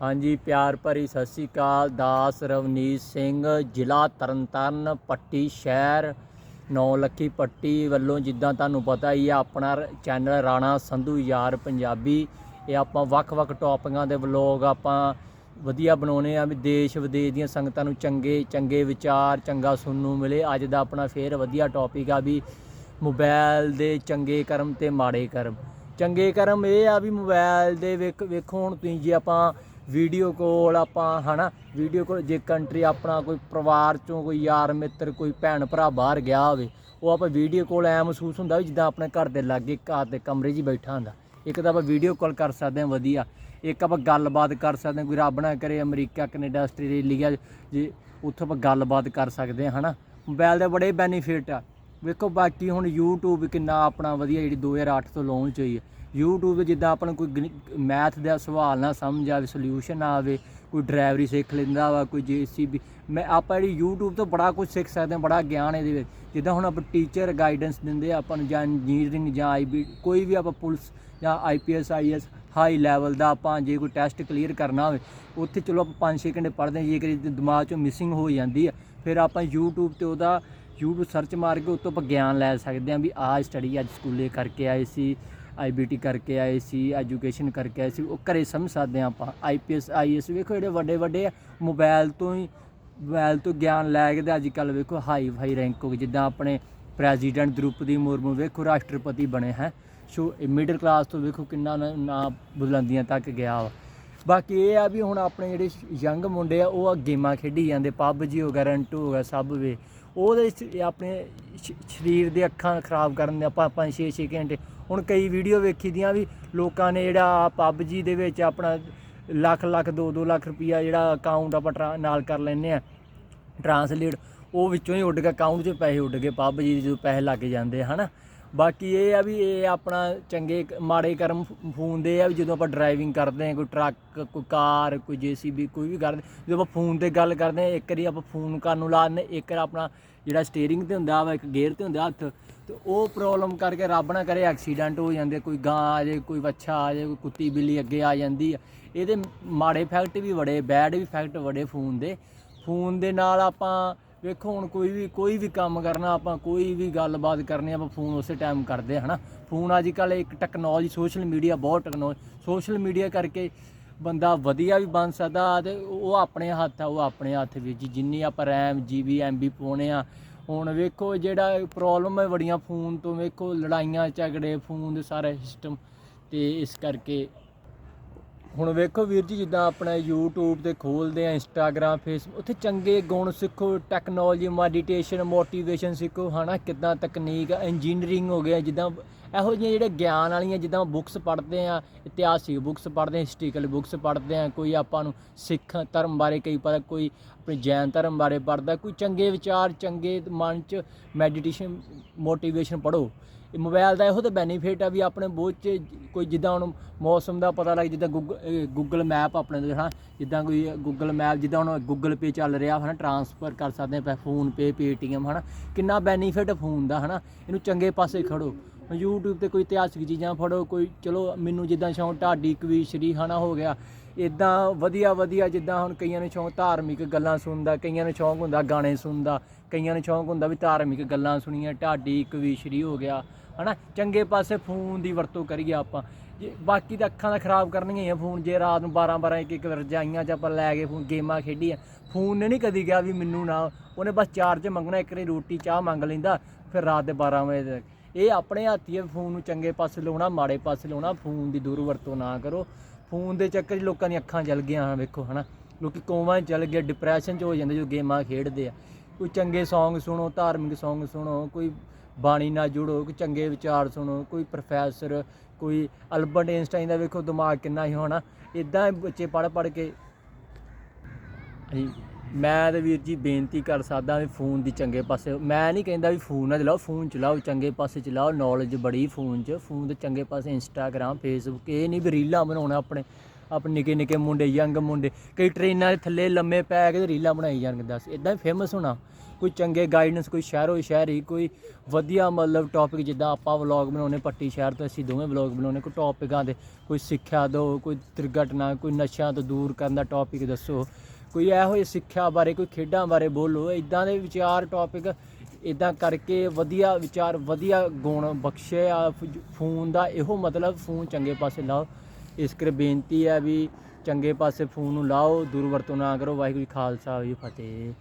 ਹਾਂਜੀ, ਪਿਆਰ ਭਰੀ ਸਤਿ ਸ੍ਰੀ ਅਕਾਲ। ਦਾਸ ਰਵਨੀਤ ਸਿੰਘ, ਜ਼ਿਲ੍ਹਾ ਤਰਨਤਾਰਨ, ਪੱਟੀ ਸ਼ਹਿਰ, ਨੌ ਲੱਖੀ ਪੱਟੀ ਵੱਲੋਂ ਜਿੱਦਾਂ ਤੁਹਾਨੂੰ ਪਤਾ ਹੀ ਆ, ਆਪਣਾ ਚੈਨਲ ਰਾਣਾ ਸੰਧੂ ਯਾਰ ਪੰਜਾਬੀ। ਇਹ ਆਪਾਂ ਵੱਖ-ਵੱਖ ਟੌਪਿਕਾਂ ਦੇ ਵਲੋਗ ਆਪਾਂ ਵਧੀਆ ਬਣਾਉਨੇ ਆ ਵੀ ਦੇਸ਼ ਵਿਦੇਸ਼ ਦੀਆਂ ਸੰਗਤਾਂ ਨੂੰ ਚੰਗੇ ਚੰਗੇ ਵਿਚਾਰ, ਚੰਗਾ ਸੁਣਨ ਨੂੰ ਮਿਲੇ। ਅੱਜ ਦਾ ਆਪਣਾ ਫੇਰ ਵਧੀਆ ਟੌਪਿਕ ਆ ਵੀ ਮੋਬਾਈਲ ਦੇ ਚੰਗੇ ਕਰਮ ਤੇ ਮਾੜੇ ਕਰਮ। ਚੰਗੇ ਕਰਮ ਇਹ ਆ ਵੀ ਮੋਬਾਈਲ ਦੇ ਵੇਖ, ਵੇਖੋ ਹੁਣ ਤੁਸੀਂ ਜੇ ਆਪਾਂ ਵੀਡੀਓ ਕੋਲ ਆਪਾਂ, ਹਨਾ ਵੀਡੀਓ ਕੋਲ ਜੇ ਕੰਟਰੀ ਆਪਣਾ ਕੋਈ ਪਰਿਵਾਰ ਚੋਂ ਕੋਈ ਯਾਰ ਮਿੱਤਰ, ਕੋਈ ਭੈਣ ਭਰਾ ਬਾਹਰ ਗਿਆ ਹੋਵੇ, ਉਹ ਆਪਾਂ ਵੀਡੀਓ ਕੋਲ ਐ ਮਹਿਸੂਸ ਹੁੰਦਾ ਵੀ ਜਿੱਦਾਂ ਆਪਣੇ ਘਰ ਦੇ ਲਾਗੇ ਘਰ ਦੇ ਕਮਰੇ 'ਚ ਹੀ ਬੈਠਾ ਹੁੰਦਾ। ਇੱਕ ਤਾਂ ਆਪਾਂ ਵੀਡੀਓ ਕਾਲ ਕਰ ਸਕਦੇ ਹਾਂ ਵਧੀਆ, ਇੱਕ ਆਪਾਂ ਗੱਲਬਾਤ ਕਰ ਸਕਦੇ ਹਾਂ, ਕੋਈ ਰੱਬ ਨਾ ਕਰੇ ਅਮਰੀਕਾ, ਕੈਨੇਡਾ, ਆਸਟ੍ਰੇਲੀਆ, ਜੇ ਉੱਥੋਂ ਆਪਾਂ ਗੱਲਬਾਤ ਕਰ ਸਕਦੇ ਹਾਂ, ਹਨਾ। ਮੋਬਾਈਲ ਦੇ ਬੜੇ ਬੈਨੀਫਿਟ ਆ। ਵੇਖੋ ਬਾਕੀ ਹੁਣ YouTube ਕਿੰਨਾ ਆਪਣਾ ਵਧੀਆ ਜਿਹੜੀ 2008 ਤੋਂ ਲਾਂਚ ਹੋਈ ਹੈ। YouTube ਤੇ ਜਿੱਦਾਂ ਆਪਾਂ ਨੂੰ ਕੋਈ ਮੈਥ ਦਾ ਸਵਾਲ ਨਾ ਸਮਝ ਆਵੇ ਸੋਲੂਸ਼ਨ ਨਾ ਆਵੇ, ਕੋਈ ਡਰਾਈਵਰੀ ਸਿੱਖ ਲੈਂਦਾ ਵਾ, ਕੋਈ ਜੀਸੀਬੀ ਮੈਂ ਆਪਾਂ ਜਿਹੜੀ YouTube ਤੋਂ ਬੜਾ ਕੁਝ ਸਿੱਖ ਸਕਦੇ ਹਾਂ, ਬੜਾ ਗਿਆਨ ਇਹਦੇ ਵਿੱਚ। ਜਿੱਦਾਂ ਹੁਣ ਆਪਾਂ ਟੀਚਰ ਗਾਈਡੈਂਸ ਦਿੰਦੇ ਆ, ਆਪਾਂ ਨੂੰ ਜਾਂ ਇੰਜੀਨੀਅਰਿੰਗ ਜਾਂ ਆਈਬੀ ਕੋਈ ਵੀ ਆਪਾਂ ਪੁਲਿਸ ਜਾਂ ਆਈਪੀਐਸ ਆਈਐਸ ਹਾਈ ਲੈਵਲ ਦਾ ਆਪਾਂ ਜੇ ਕੋਈ ਟੈਸਟ ਕਲੀਅਰ ਕਰਨਾ ਹੋਵੇ, ਉੱਥੇ ਚਲੋ ਆਪਾਂ 5-6 ਘੰਟੇ ਪੜ੍ਹਦੇ ਹਾਂ ਜੇ ਕਰੀ ਦਿਮਾਗ ਚੋਂ ਮਿਸਿੰਗ ਹੋ ਜਾਂਦੀ ਆ, ਫਿਰ ਆਪਾਂ YouTube ਤੇ ਉਹਦਾ YouTube ਸਰਚ ਮਾਰ ਕੇ ਉੱਤੋਂ ਆਪਾਂ ਗਿਆਨ ਲੈ ਸਕਦੇ ਹਾਂ ਵੀ ਆਹ ਸਟੱਡੀ ਅੱਜ ਸਕੂਲੇ ਕਰਕੇ ਆਏ ਸੀ ਆਈਬੀਟੀ ਕਰਕੇ ਆਏ ਸੀ ਐਜੂਕੇਸ਼ਨ ਕਰਕੇ ਆਏ ਸੀ, ਉਹ ਘਰੇ ਸਮਝ ਸਕਦੇ ਹਾਂ ਆਪਾਂ। ਆਈਪੀਐਸ ਆਈਐਸ ਵੇਖੋ ਜਿਹੜੇ ਵੱਡੇ ਵੱਡੇ ਆ ਮੋਬਾਈਲ ਤੋਂ ਹੀ ਮੋਬਾਈਲ ਤੋਂ ਗਿਆਨ ਲੈ ਕੇ ਤੇ ਅੱਜ ਕੱਲ ਵੇਖੋ ਹਾਈ ਫਾਈ ਰੈਂਕ ਹੋ ਗਈ ਜਿੱਦਾਂ ਆਪਣੇ ਪ੍ਰੈਜ਼ੀਡੈਂਟ ਦ੍ਰੋਪਦੀ ਮੁਰਮੂ ਵੇਖੋ ਰਾਸ਼ਟਰਪਤੀ ਬਣੇ ਹੈ। ਸੋ ਮਿਡਲ ਕਲਾਸ ਤੋਂ ਵੇਖੋ ਕਿੰਨਾ ਨਾ- ਨਾ ਬੁਲੰਦੀਆਂ ਤੱਕ ਗਿਆ ਵਾ। ਬਾਕੀ ਇਹ ਆ ਵੀ ਹੁਣ ਆਪਣੇ ਜਿਹੜੇ ਯੰਗ ਮੁੰਡੇ ਆ ਉਹ ਆ ਗੇਮਾਂ ਖੇਡੀ ਜਾਂਦੇ ਪਬਜੀ ਹੋ ਗਿਆ ਰੈਂਟੂ ਹੋ ਗਿਆ ਸਭ ਵੇ। ਉਹਦੇ ਚ ਆਪਣੇ ਸ਼- ਸਰੀਰ ਦੇ ਅੱਖਾਂ ਖਰਾਬ ਕਰਨ ਦੇ ਆਪਾਂ 5-6 ਘੰਟੇ। ਹੁਣ ਕਈ ਵੀਡੀਓ ਵੇਖੀ ਦੀਆਂ ਵੀ ਲੋਕਾਂ ਨੇ ਜਿਹੜਾ ਪਬਜੀ ਦੇ ਵਿੱਚ ਆਪਣਾ ਲੱਖ ਲੱਖ 2-2 ਲੱਖ ਰੁਪਈਆ ਜਿਹੜਾ ਅਕਾਊਂਟ ਆਪਾਂ ਟਰਾ- ਨਾਲ ਕਰ ਲੈਂਦੇ ਆ ਟਰਾਂਸਲੇਟ ਉਹ ਵਿੱਚੋਂ ਹੀ ਉੱਡ ਕੇ ਅਕਾਊਂਟ 'ਚ ਪੈਸੇ ਉੱਡ ਗਏ ਪਬਜੀ ਦੇ ਜਦੋਂ ਪੈਸੇ ਲੱਗ ਜਾਂਦੇ ਆ, ਹਨਾ? ਬਾਕੀ ਇਹ ਆ ਵੀ ਇਹ ਆਪਣਾ ਚੰਗੇ ਮਾੜੇ ਕਰਮ ਫ- ਫੋਨ ਦੇ ਆ ਵੀ ਜਦੋਂ ਆਪਾਂ ਡਰਾਈਵਿੰਗ ਕਰਦੇ ਆ ਕੋਈ ਟਰੱਕ ਕੋਈ ਕਾਰ, ਕੋਈ ਜੀਸੀਬੀ ਕੋਈ ਵੀ ਕਰਦੇ ਜਦੋਂ ਆਪਾਂ ਫੋਨ ਤੇ ਗੱਲ ਕਰਦੇ ਆ ਇੱਕ ਵਾਰੀ ਆਪਾਂ ਫੋਨ ਕਰਨ ਨੂੰ ਲਾ ਦਿੰਦੇ ਇੱਕ ਵਾਰ ਆਪਣਾ ਜਿਹੜਾ ਸਟੀਅਰਿੰਗ ਤੇ ਹੁੰਦਾ ਵਾ, ਇੱਕ ਗੇਅਰ ਤੇ ਹੁੰਦਾ ਹੱਥ, ਤੇ ਉਹ ਪ੍ਰੋਬਲਮ ਕਰਕੇ ਰੱਬ ਨਾ ਕਰੇ ਐਕਸੀਡੈਂਟ ਹੋ ਜਾਂਦੇ, ਕੋਈ ਗਾਂ ਆ ਜਾਏ, ਕੋਈ ਵੱਛਾ ਆ ਜਾਏ, ਕੋਈ ਕੁੱਤੀ ਬਿੱਲੀ ਅੱਗੇ ਆ ਜਾਂਦੀ ਆ। ਇਹਦੇ ਮਾੜੇ ਫੈਕਟ ਵੀ ਬੜੇ ਬੈਡ ਵੀ ਫੈਕਟ ਬੜੇ ਫੋਨ ਦੇ। ਫੋਨ ਦੇ ਨਾਲ ਆਪਾਂ ਵੇਖੋ, ਹੁਣ ਕੋਈ ਵੀ ਕੋਈ ਵੀ ਕੰਮ ਕਰਨਾ, ਆਪਾਂ ਕੋਈ ਵੀ ਗੱਲਬਾਤ ਕਰਨੀ, ਆਪਾਂ ਫੋਨ ਉਸੇ ਟਾਈਮ ਕਰਦੇ ਹਾਂ ਹਨਾ ਫੋਨ ਅੱਜ ਕੱਲ ਇੱਕ ਟੈਕਨੋਲੋਜੀ ਸੋਸ਼ਲ ਮੀਡੀਆ ਬਹੁਤ ਟੈਕਨੋਲੋਜੀ ਸੋਸ਼ਲ ਮੀਡੀਆ ਕਰਕੇ ਬੰਦਾ ਵਧੀਆ ਵੀ ਬਣ ਸਕਦਾ, ਤੇ ਉਹ ਆਪਣੇ ਹੱਥ ਆ, ਉਹ ਆਪਣੇ ਹੱਥ ਵਿੱਚ ਜੀ। ਜਿੰਨੀ ਆਪਾਂ ਰੈਮ ਜੀਬੀ ਐਮਬੀ ਪਾਉਣੇ ਆ, ਹੁਣ ਵੇਖੋ ਜਿਹੜਾ ਪ੍ਰੋਬਲਮ ਹੈ, ਬੜੀਆਂ ਫੋਨ ਤੋਂ ਵੇਖੋ, ਲੜਾਈਆਂ, ਝਗੜੇ, ਫੋਨ ਦੇ ਸਾਰੇ ਸਿਸਟਮ ਤੇ ਇਸ ਕਰਕੇ ਹੁਣ ਵੇਖੋ ਵੀਰ ਜੀ, ਜਿੱਦਾਂ ਆਪਣਾ YouTube ਤੇ ਖੋਲਦੇ ਆ, Instagram, Facebook, ਉੱਥੇ ਚੰਗੇ ਗੁਣ ਸਿੱਖੋ ਟੈਕਨੋਲੋਜੀ ਮੈਡੀਟੇਸ਼ਨ ਮੋਟੀਵੇਸ਼ਨ ਸਿੱਖੋ, ਹਨਾ, ਕਿੱਦਾਂ ਤਕਨੀਕ ਇੰਜੀਨੀਅਰਿੰਗ ਹੋ ਗਿਆ, ਜਿੱਦਾਂ ਇਹੋ ਜਿਹੀਆਂ ਜਿਹੜੇ ਗਿਆਨ ਵਾਲੀਆਂ ਜਿੱਦਾਂ ਬੁੱਕਸ ਪੜ੍ਹਦੇ ਆ, ਇਤਿਹਾਸਿਕ ਬੁੱਕਸ ਪੜ੍ਹਦੇ ਆ ਹਿਸਟੋਰੀਕਲ ਬੁੱਕਸ ਪੜ੍ਹਦੇ ਆ, ਕੋਈ ਆਪਾਂ ਨੂੰ ਸਿੱਖ ਧਰਮ ਬਾਰੇ ਕਈ ਪਤਾ ਕੋਈ ਆਪਣੇ ਜੈਨ ਧਰਮ ਬਾਰੇ ਪੜ੍ਹਦਾ, ਕੋਈ ਚੰਗੇ ਵਿਚਾਰ, ਚੰਗੇ ਮਨ ਚ ਮੈਡੀਟੇਸ਼ਨ ਮੋਟੀਵੇਸ਼ਨ ਪੜ੍ਹੋ। ਮੋਬਾਈਲ ਦਾ ਇਹੋ ਤਾਂ ਬੈਨੀਫਿਟ ਆ ਵੀ ਆਪਣੇ ਬਹੁਤ 'ਚ ਕੋਈ ਜਿੱਦਾਂ ਹੁਣ ਮੌਸਮ ਦਾ ਪਤਾ ਲੱਗ ਜਿੱਦਾਂ ਗੂਗਲ ਗੂਗਲ ਮੈਪ ਆਪਣੇ ਦੇ ਹਾਂ ਜਿੱਦਾਂ ਕੋਈ ਗੂਗਲ ਮੈਪ ਜਿੱਦਾਂ ਹੁਣ ਗੂਗਲ ਪੇ ਚੱਲ ਰਿਹਾ ਹਨਾ ਟਰਾਂਸਫਰ ਕਰ ਸਕਦੇ ਆ ਫੋਨ ਪੇ ਪੇਟੀਐਮ ਹਨਾ, ਕਿੰਨਾ ਬੈਨੀਫਿਟ ਫੋਨ ਦਾ ਹਨਾ, ਇਹਨੂੰ ਚੰਗੇ ਪਾਸੇ ਖੜੋ। ਹੁਣ YouTube ਤੇ ਕੋਈ ਇਤਿਹਾਸਿਕ ਚੀਜ਼ਾਂ ਫੜੋ, ਕੋਈ ਚਲੋ ਮੈਨੂੰ ਜਿੱਦਾਂ ਸ਼ੌਂਕ, ਢਾਡੀ ਕਵੀ ਕਵੀਸ਼ਰੀ ਹਨਾ ਹੋ ਗਿਆ ਇਦਾਂ ਵਧੀਆ ਵਧੀਆ ਜਿੱਦਾਂ ਹੁਣ ਕਈਆਂ ਨੂੰ ਸ਼ੌਂਕ ਧਾਰਮਿਕ ਗੱਲਾਂ ਸੁਣਦਾ ਕਈਆਂ ਨੂੰ ਸ਼ੌਂਕ ਹੁੰਦਾ ਗਾਣੇ ਸੁਣਦਾ ਕਈਆਂ ਨੂੰ ਸ਼ੌਂਕ ਹੁੰਦਾ ਵੀ ਧਾਰਮਿਕ ਗੱਲਾਂ ਸੁਣੀਆਂ, ਢਾਡੀ ਕਵੀਸ਼ਰੀ ਹੋ ਗਿਆ, ਹਨਾ? ਚੰਗੇ ਪਾਸੇ ਫੋਨ ਦੀ ਵਰਤੋਂ ਕਰੀਏ ਆਪਾਂ। ਜੇ ਬਾਕੀ ਤਾਂ ਅੱਖਾਂ ਦਾ ਖਰਾਬ ਕਰਨੀਆਂ ਹੀ ਆ ਫੋਨ, ਜੇ ਰਾਤ ਨੂੰ 12 12 ਇੱਕ ਇੱਕ ਰਜਾਈਆਂ 'ਚ ਆਪਾਂ ਲੈ ਕੇ ਫੋਨ ਗੇਮਾਂ ਖੇਡੀਆਂ, ਫੋਨ ਨੇ ਨਹੀਂ ਕਦੀ ਕਿਹਾ ਵੀ ਮੈਨੂੰ ਨਾ, ਉਹਨੇ ਬਸ ਚਾਰਜ ਮੰਗਣਾ, ਇੱਕ ਵਾਰੀ ਰੋਟੀ, ਚਾਹ ਮੰਗ ਲੈਂਦਾ, ਫਿਰ ਰਾਤ ਦੇ 12 ਵਜੇ ਤੱਕ। ਇਹ ਆਪਣੇ ਹੱਥੀ ਹੈ ਫੋਨ ਨੂੰ ਚੰਗੇ ਪਾਸੇ ਲਾਉਣਾ, ਮਾੜੇ ਪਾਸੇ ਲਾਉਣਾ, ਫੋਨ ਦੀ ਦੂਰ ਵਰਤੋਂ ਨਾ ਕਰੋ। ਫੋਨ ਦੇ ਚੱਕਰ 'ਚ ਲੋਕਾਂ ਦੀਆਂ ਅੱਖਾਂ ਜਲ ਗਈਆਂ ਹਨ ਵੇਖੋ, ਹਨਾ? ਲੋਕੀ ਕੋਮਾਂ 'ਚ ਚਲ ਗਏ ਡਿਪਰੈਸ਼ਨ 'ਚ ਹੋ ਜਾਂਦੇ ਜੋ ਗੇਮਾਂ ਖੇਡਦੇ ਆ। ਕੋਈ ਚੰਗੇ Song ਸੁਣੋ, ਧਾਰਮਿਕ Song ਸੁਣੋ, ਕੋਈ ਬਾਣੀ ਨਾਲ ਜੁੜੋ, ਕੋਈ ਚੰਗੇ ਵਿਚਾਰ ਸੁਣੋ, ਕੋਈ ਪ੍ਰੋਫੈਸਰ ਕੋਈ ਅਲਬਰਟ ਆਇਨਸਟਾਈਨ ਦਾ ਵੇਖੋ ਦਿਮਾਗ ਕਿੰਨਾ ਹੀ ਹੋਣਾ। ਇਦਾਂ ਬੱਚੇ ਪੜ੍ਹ ਪੜ੍ਹ ਕੇ। ਹਾਂਜੀ। ਮੈਂ ਤੇ ਵੀਰ ਜੀ ਬੇਨਤੀ ਕਰ ਸਕਦਾ ਵੀ ਫੋਨ ਦੀ ਚੰਗੇ ਪਾਸੇ, ਮੈਂ ਨਹੀਂ ਕਹਿੰਦਾ ਵੀ ਫੋਨ ਨਾ ਚਲਾਓ, ਫੋਨ ਚਲਾਓ, ਚੰਗੇ ਪਾਸੇ ਚਲਾਓ ਨੌਲੇਜ ਬੜੀ ਫੋਨ 'ਚ, ਫੋਨ ਦੇ ਚੰਗੇ ਪਾਸੇ ਇੰਸਟਾਗ੍ਰਾਮ ਫੇਸਬੁੱਕ ਇਹ ਨਹੀਂ ਵੀ ਰੀਲਾਂ ਬਣਾਉਣਾ ਆਪਣੇ। ਆਪਣੇ ਨਿੱਕੇ ਨਿੱਕੇ ਮੁੰਡੇ ਯੰਗ ਮੁੰਡੇ। ਕਈ ਟ੍ਰੇਨਾਂ ਦੇ ਥੱਲੇ ਲੰਮੇ ਪੈ ਕੇ ਰੀਲਾਂ ਬਣਾਈ ਜਾਣਗੇ ਦੱਸ। ਇਦਾਂ ਫੇਮਸ ਹੋਣਾ। ਕੋਈ ਚੰਗੇ ਗਾਈਡੈਂਸ ਕੋਈ ਸ਼ਹਿਰੋ ਸ਼ਹਿਰੀ, ਕੋਈ ਵਧੀਆ ਮਤਲਬ ਟੌਪਿਕ ਜਿੱਦਾਂ ਆਪਾਂ ਵਲੌਗ ਬਣਾਉਨੇ ਪੱਟੀ ਸ਼ਹਿਰ ਤੋਂ ਅਸੀਂ ਦੋਵੇਂ ਵਲੌਗ ਬਣਾਉਨੇ ਕੋਈ ਟੌਪਿਕਾਂ ਦੇ, ਕੋਈ ਸਿੱਖਿਆ ਦਿਓ ਕੋਈ ਦੁਰਘਟਨਾ, ਕੋਈ ਨਸ਼ਿਆਂ ਤੋਂ ਦੂਰ ਕਰਨ ਦਾ ਟੌਪਿਕ ਦੱਸੋ। ਕੋਈ ਇਹੋ ਜਿਹੀ ਸਿੱਖਿਆ ਬਾਰੇ, ਕੋਈ ਖੇਡਾਂ ਬਾਰੇ ਬੋਲੋ। ਇਦਾਂ ਦੇ ਵਿਚਾਰ ਟੌਪਿਕ ਇਦਾਂ ਕਰਕੇ ਵਧੀਆ ਵਿਚਾਰ, ਵਧੀਆ ਗੁਣ ਬਖਸ਼ੇ ਆ ਫੋਨ ਦਾ ਇਹੋ ਮਤਲਬ, ਫੋਨ ਚੰਗੇ ਪਾਸੇ ਲਾਓ। ਇਸ ਕਰ ਬੇਨਤੀ ਹੈ ਵੀ ਚੰਗੇ ਪਾਸੇ ਫੋਨ ਨੂੰ ਲਾਓ, ਦੁਰਵਰਤੋਂ ਨਾ ਕਰੋ। ਵਾਹਿਗੁਰੂ ਜੀ ਖਾਲਸਾ, ਵਾਹਿਗੁਰੂ ਜੀ ਫਤਿਹ।